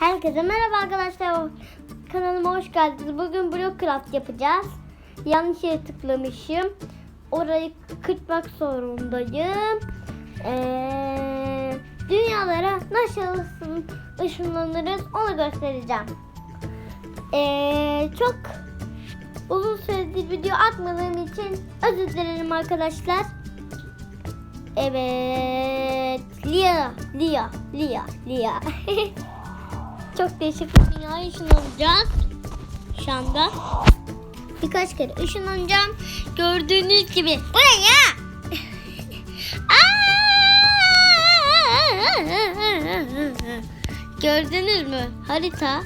Herkese merhaba arkadaşlar. Kanalıma hoş geldiniz. Bugün Blockcraft yapacağız. Yanlış yere tıklamışım. Orayı kırpmak zorundayım. Ee, dünyalara nasıl ışınlanırız onu göstereceğim. Ee, çok uzun süredir video atmadığım için özür dilerim arkadaşlar. Evet. Lia, Lia, Lia, Lia. Çok değişik bir dünyaya ışınlanacağız. Şu anda. Birkaç kere ışınlanacağım. Gördüğünüz gibi. Bu ne ya? Gördünüz mü? Harita.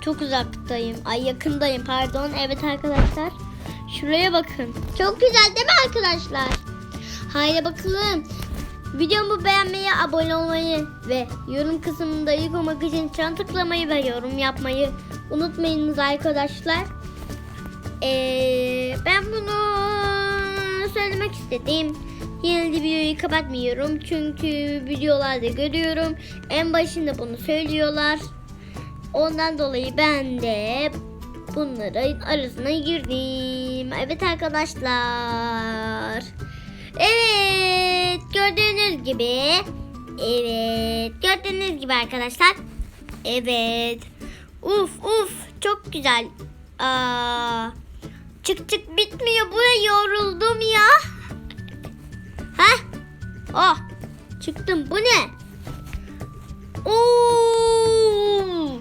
Çok uzaktayım. Ay yakındayım pardon. Evet arkadaşlar. Şuraya bakın. Çok güzel değil mi arkadaşlar? Haydi bakalım. Videomu beğenmeyi, abone olmayı ve yorum kısmında ilk olmak için çan tıklamayı ve yorum yapmayı unutmayınız arkadaşlar. Ee, ben bunu söylemek istedim. Yine de videoyu kapatmıyorum çünkü videolarda görüyorum. En başında bunu söylüyorlar. Ondan dolayı ben de bunların arasına girdim. Evet arkadaşlar. Evet gördüğünüz gibi. Evet gördüğünüz gibi arkadaşlar. Evet. Uf uf çok güzel. Aa, çık çık bitmiyor. Buraya yoruldum ya. Heh. Oh çıktım. Bu ne? Oo.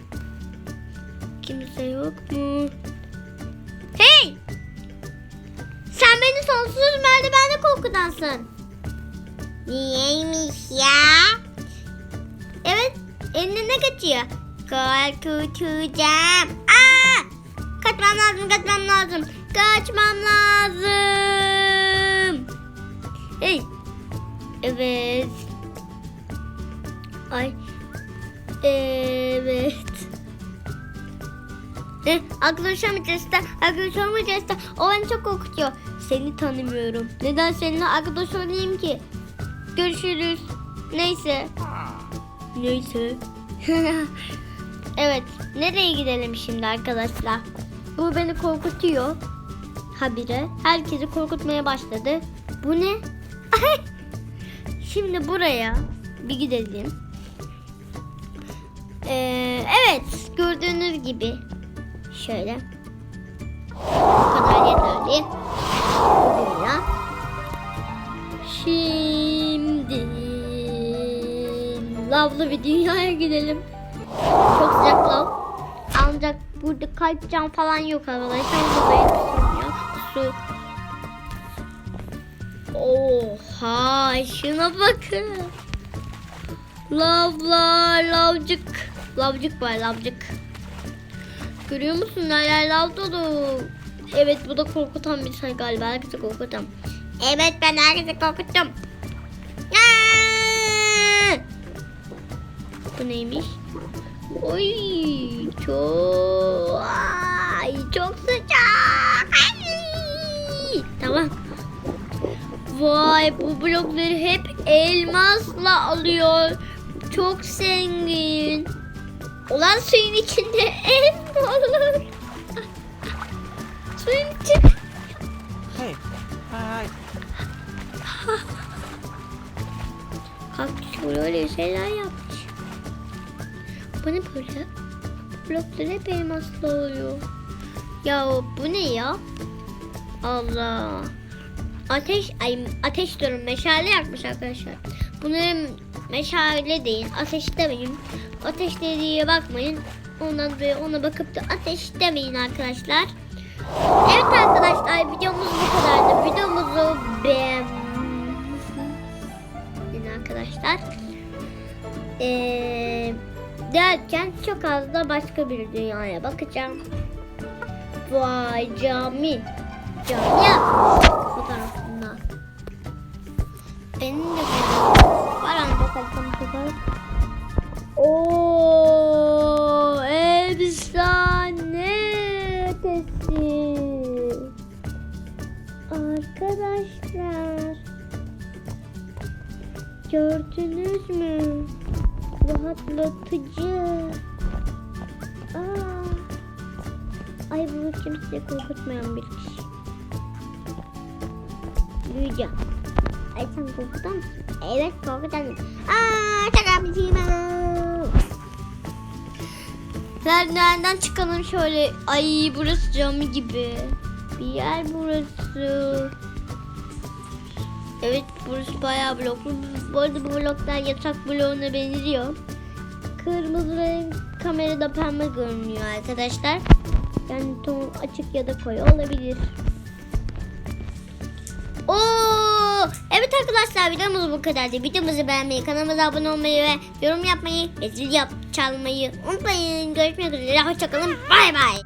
Kimse yok mu? Korkutansın. Niyeymiş ya? Evet, eline ne kaçıyor? Korkutacağım. Aa! Kaçmam lazım, kaçmam lazım. Kaçmam lazım. Hey. Evet. Ay. Evet. Ne? Arkadaşlarım içerisinde, arkadaşlarım içerisinde o beni çok korkutuyor. Seni tanımıyorum. Neden seninle arkadaş olayım ki? Görüşürüz. Neyse. Neyse. evet. Nereye gidelim şimdi arkadaşlar? Bu beni korkutuyor. Habire. Herkesi korkutmaya başladı. Bu ne? şimdi buraya bir gidelim. Ee, evet. Gördüğünüz gibi Şöyle. Bu kadar yeterli. Buraya. Şimdi lavlı bir dünyaya gidelim. Çok sıcak lav. Ancak burada kalp cam falan yok arkadaşlar. Dolayı ısınmıyor. Su. Oha şuna bakın. Lavlar, lavcık. Lavcık var lavcık. Görüyor musun? Neler lav dolu. Evet bu da korkutan bir şey galiba. Herkesi korkutan. Evet ben herkesi korkuttum. Aa! Bu neymiş? Oy çok ay çok sıcak. Ay! Tamam. Vay bu blokları hep elmasla alıyor. Çok zengin. Ulan suyun içinde ev böyle şeyler yapmış. Bu ne böyle? Bloklar hep elmaslı oluyor. Ya bu ne ya? Allah. Ateş, ay ateş diyorum meşale yakmış arkadaşlar. Bunların meşale değil, ateş demeyin. Ateş dediğine bakmayın. Ondan dolayı ona bakıp da ateş demeyin arkadaşlar. Evet arkadaşlar videomuz derken çok az da başka bir dünyaya bakacağım. Vay cami. Cami ya. Fotoğrafında. Benim de var ama bakalım bakalım. Oo, efsane ötesi. Arkadaşlar. Gördünüz mü? Rahatlatıcı. Aa. Ay bunu kimseye korkutmayan bir kişi. Büyüyeceğim. Ay sen korkutan mısın? Evet korkutan. Aaa çakabileceğim. Pencereden çıkalım şöyle. Ay burası cami gibi. Bir yer burası. Evet burası bayağı bloklu. Bu arada bu bloklar yatak bloğuna benziyor. Kırmızı renk kamerada pembe görünüyor arkadaşlar. Yani ton açık ya da koyu olabilir. Oo! Evet arkadaşlar videomuz bu kadardı. Videomuzu beğenmeyi, kanalımıza abone olmayı ve yorum yapmayı ve zil yap çalmayı unutmayın. Görüşmek üzere. Hoşçakalın. Bay bay.